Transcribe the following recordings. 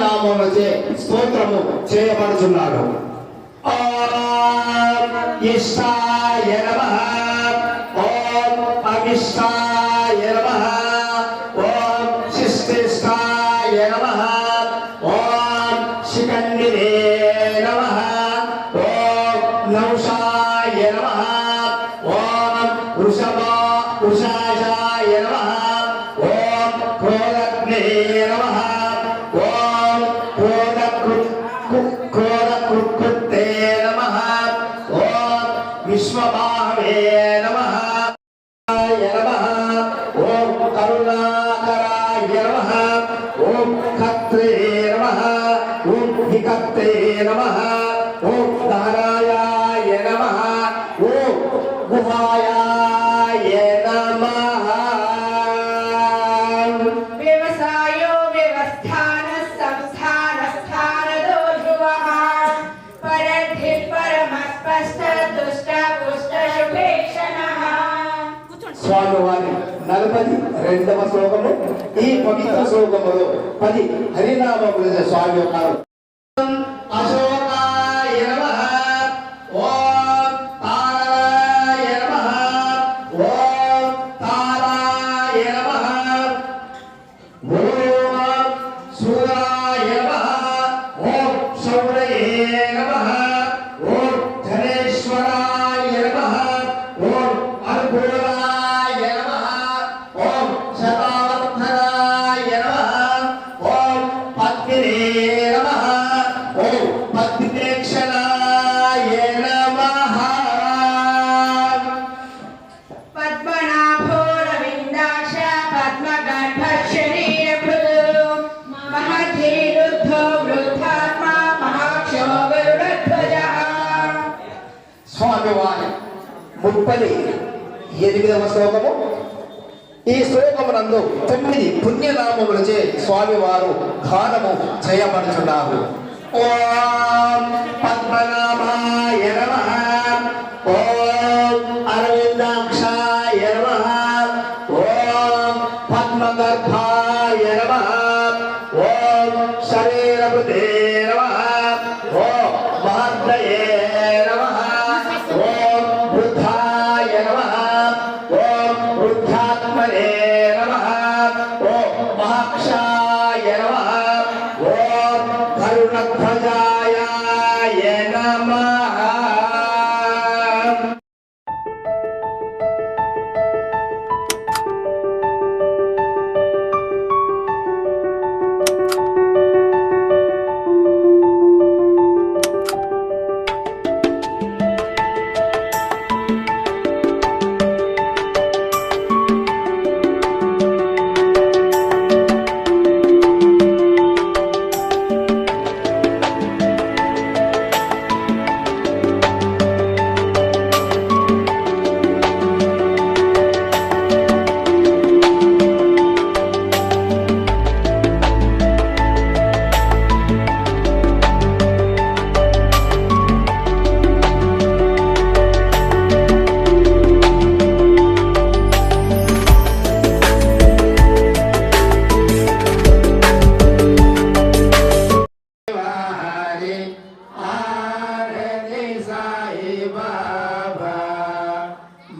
నామములచే స్తోత్రము చేయబడుచున్నాడు. ఓం ఇష్టాయ నమః. ఓం అవిష్టాయ కరుణాకరాయ నమః ఓం కత్రే నమః ఓం వికత్తే నమః ఓం ధారాయాయ నమః ఓం నలభై రెండవ శ్లోకము. ఈ పవిత్ర శ్లోకములో పది హరినామ స్వామి ఉన్నారు. అశోకాయ ముప్పది ఎనిమిదవ శ్లోకము. ఈ శ్లోకమునందు తొమ్మిది పుణ్యనామములచే స్వామివారు గానము చేయబడుచున్నారు ఓం పద్మనాభాయ నమః. ఓం అరవిందాక్షాయ నమః. ఓం పద్మగర్భాయ నమః. ఓం శరీరభృతే నమః. ఓం మహద్రయే как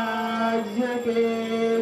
राज्य के